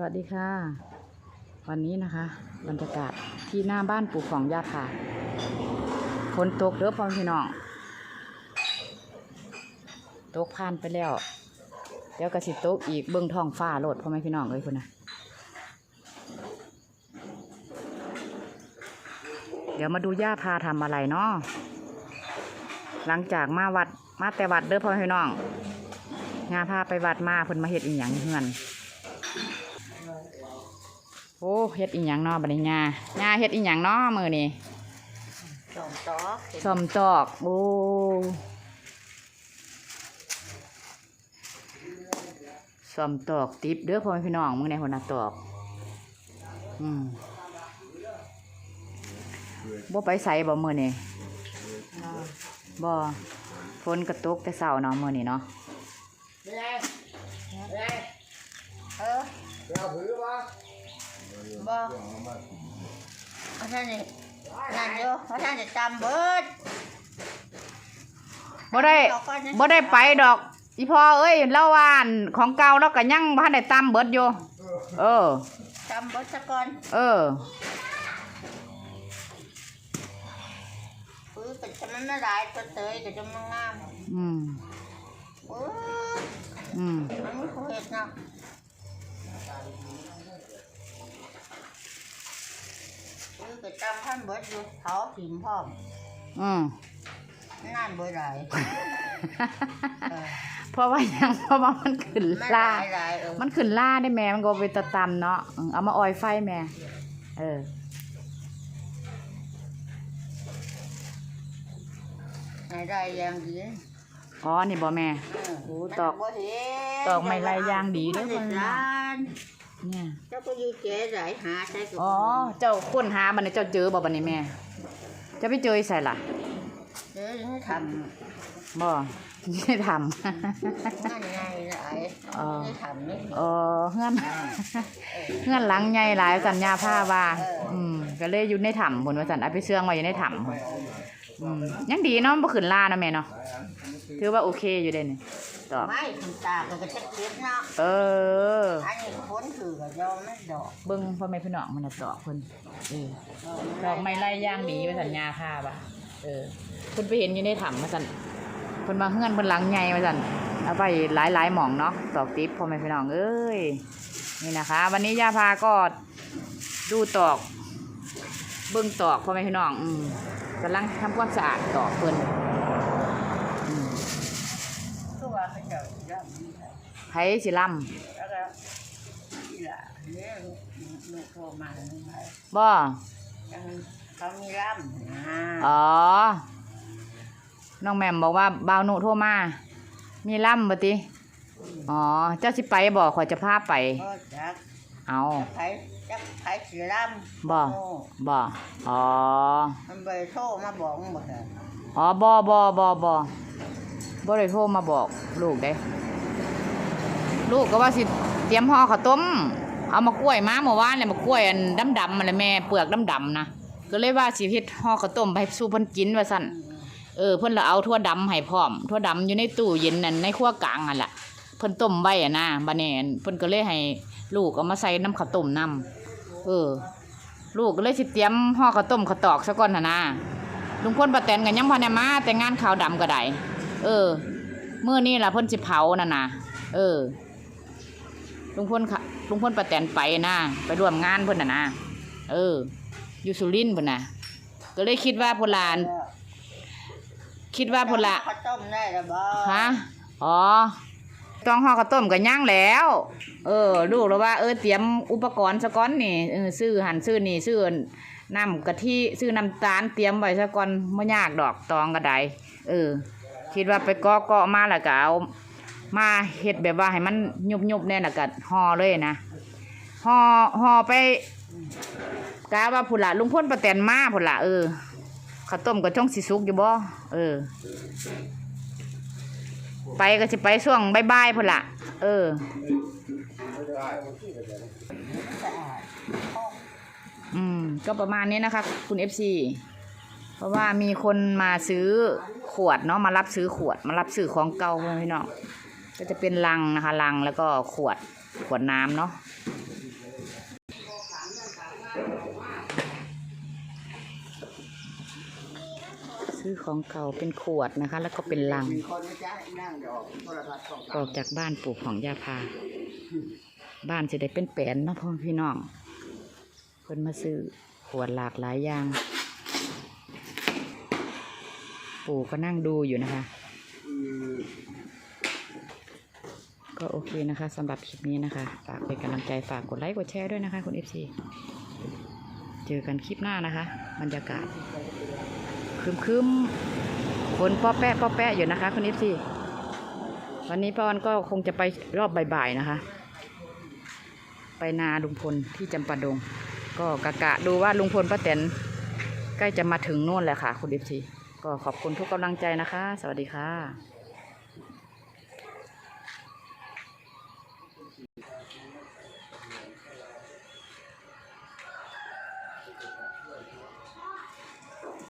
สวัสดีค่ะ วันนี้นะคะ บรรยากาศที่หน้าบ้านปู่ของญาติค่ะฝนตกเด้อพ่อพี่น้องตกผ่านไปแล้วเดี๋ยวก็สิตกอีกเบิ่งท้องฟ้าโลดพ่อแม่พี่น้องเลยคุณนะเดี๋ยวมาดูย่าพาทำอะไรเนาะหลังจากมาวัดมาแต่วัดเด้อพ่อพี่น้องงาพาไปวัดมาเพิ่นมาเฮ็ดอีหยังเฮือน โอ้เฮ็ดอีหยังเนาะบัดนี้งาญาเฮ็ดอีหยังเนาะมื้อนี้สองต๊อกซ่อมตอก โอ้ซ่อมตอกติบเด้อพ่อแม่พี่น้องมึงในหัวหน้าตอก อืมบ่ไปใส่บ่มื้อนี้บ่ฝนกระตกแต่เช้าเนาะมื้อนี้เนาะเออ บ่เขาท่านนี่นั่นอยู่เขาท่านจะจำเบิดบ่ได้บ่ได้ไปดอก อีพ่อเอ้ยเล่าว่านของเก่าแล้วก็ยังบ่ทันได้ตำเบิดอยู่เออ จำเบิดซะก่อนเออปื้อเป็นจะมันไม่หลายตัวเตยก็จะมันงามอืมปื้ออืมมันไม่เคยเห็ดเนาะ ปื้อก็จำท่านเบิดอยู่เขาถิ่มพร้อมอืมนั่นเบิดหลายเออเพราะว่ายังเพราะว่ามันขึ้นไม่หล่า ลายหลายเออมันขึ้นล่าได้แม่ มันก็ไปตะตำเนาะอืมเอามาออยไฟแม่ เออให้ได้อย่างดีอ๋อ นี่บ่แม่ เโอ้ตอกมันบ่เห็นตอกไม้ลายยางดีเด้อมันคนเห็นละร้าน เนี่ย เจ้าก็อยู่เจ๊ไหนหาใช้กับอ๋อ เจ้าค้นหาบัดนี้เจ้าเจอบ่บัดนี้แม่ จะไปเจออีใส่ล่ะเจ๊ให้ทบ่ไม่ได้ทำำงานไงหลายอ๋อไม่ได้ทำนี่เออเฮือนเฮือนหลังใหญ่หลายสัญญาผ้าว่าเอออือืมก็เลยอยู่ในถ้ำบนว่าสันเอาไปเชื่องไว้อยู่ในถ้ำพุ่นอืมยังดีเนาะมันบ่ขึ้นล่านะแม่เนาะถือว่าโอเคอยู่เด้นี่ตอบไม่คุณตาก็จะเก็บเนาะเออ อันนี้พ้นถื อกับยอมไม่ดอกเบิ่งพ่อแม่พี่น้องมันน่ะตอกเพิ่นเออดอกไม้ไล่ย่างดีว่าสัญญาผ้าบ่ะเออเพิ่นไปเห็นอยู่ในถ้ำว่าซั่นเพิ่นมาเฮือนเพิ่นหลังใหญ่ว่าซั่นเอาไปหลายๆหม่องเนาะตอกติ๊บพ่อแม่พี่น้องเอ้ยนี่นะคะ วันนี้ย่าพาก็ดูตอก เบิ่งตอกพ่อแม่พี่น้องอืมกำลังทำความสะอาดตอกเพิ่นอืมคือว่าเขาจะย่อมไผสิล่แล้วก็นี่ล่ะเนี่ยลูกโทรมาเลยำบ่เขามีร่ำนะอ๋อ น้องแหม่มบอกว่าบ่าวหนุโทรมา มีล่ำบ่ติ อ๋อ เจ้าสิไปบ่ขอยจะพาไป ก็จักเอาจักไผจักไผสีร่ำบ่โอ้บ่ อ๋อ มันไปโทรมาบอกหมดเลยอ๋อบ่บ่บ่บ่บ่ได้โทรมาบอกลูกเด้ ลูกก็ว่าสิ เตรียมห่อข้าวต้ม เอามากล้วยมาเมื่อวานเลยมากล้วยอันดำๆมันเลยแม่เปลือกดำๆนะก็เลยว่าสิเฮ็ดห่อข้าวต้มไปสู่เพิ่นกินว่าซั่นเออเพิ่นละเอาทั่วดำให้พร้อมทั่วดำอยู่ในตู้เย็นนั่นในครัวกลางนั่นล่ะเพิ่นต้มไว้อะนะบัดนี้อั่นเพิ่นก็เลยให้ ลูกเอามาใส่น้ำข้าวต้มนํเออ ลูกก็เลยสิเตรียมห่อข้าวต้มข้าวตอกซะก่อนนะนะลุงพลป้าแตนกันยังพอได้มา แต่งานขาวดำก็ได้เออเมื้อนี้ล่ะเพิ่นสิเผานั่นน่ะเออ ลุงพลค่ะลุงพลป้าแตนไปนะไปร่วมงานเพิ่นน่ะนะเอออยู่สุรินทร์พุ่นน่ะก็เลยคิดว่าพนลาน คิดว่าพนละข้าวต้มได้แล้วบ่ฮะอ๋อต้องห่อข้าวต้มกับย่างแล้ว เออลูกแล้วว่าเออเตรียมอุปกรณ์ซะก่อนนี่เออซื้อหั่นซื้อนี่ซื้อน้ำกะทิซื้อน้ำตาลเตรียมไว้ซะก่อนไม่ยากดอกตองก็ได้เออ คิดว่าไปเกาะเกาะมาแล้วก็เอา มาเฮ็ดแบบว่าให้มันยุบยุบๆแน่แล้วก็ห่อเลยนะห่อห่อไปกะว่าพุ่นละลุงพ่นประแตนมาพุ่นละเออข้าวต้มก็ช่องสิสุกอยู่บ่เออ ไปก็สิไปช่วงบายๆพุ่นละเอออืมก็ประมาณนี้นะคะ คุณเอฟซีเพราะว่ามีคนมาซื้อขวดเนาะมารับซื้อขวด มารับซื้อของเก่าพี่น้อง ก็จะเป็นลังนะคะลังแล้วก็ขวดขวดน้ำเนาะซื้อของเก่าเป็นขวดนะคะ แล้วก็เป็นลัง ออกจากบ้านปลูกของยาพา บ้านจะได้เป็นแผลนเนะพ่อพี่น้องคนมาซื้อขวดหลากหลายอย่าง ปู่ก็นั่งดูอยู่นะคะ ก็โอเคนะคะสำหรับคลิปนี้นะคะ ฝากเป็นกำลังใจฝากกดไลค์กดแชร์ด้วยนะคะคุณ FC เจอกันคลิปหน้านะคะ บรรยากาศคืมๆฝนป้อแปะป้อแปะอยู่นะคะคุณ FC วันนี้ป้าวันก็คงจะไปรอบบ่ายๆนะคะ ไปนาลุงพลที่จำปาดง ก็กะกะดูว่าลุงพลป้าแตนใกล้จะมาถึงโน่นแหละค่ะ คุณ FC ก็ขอบคุณทุกกำลังใจนะคะ สวัสดีค่ะ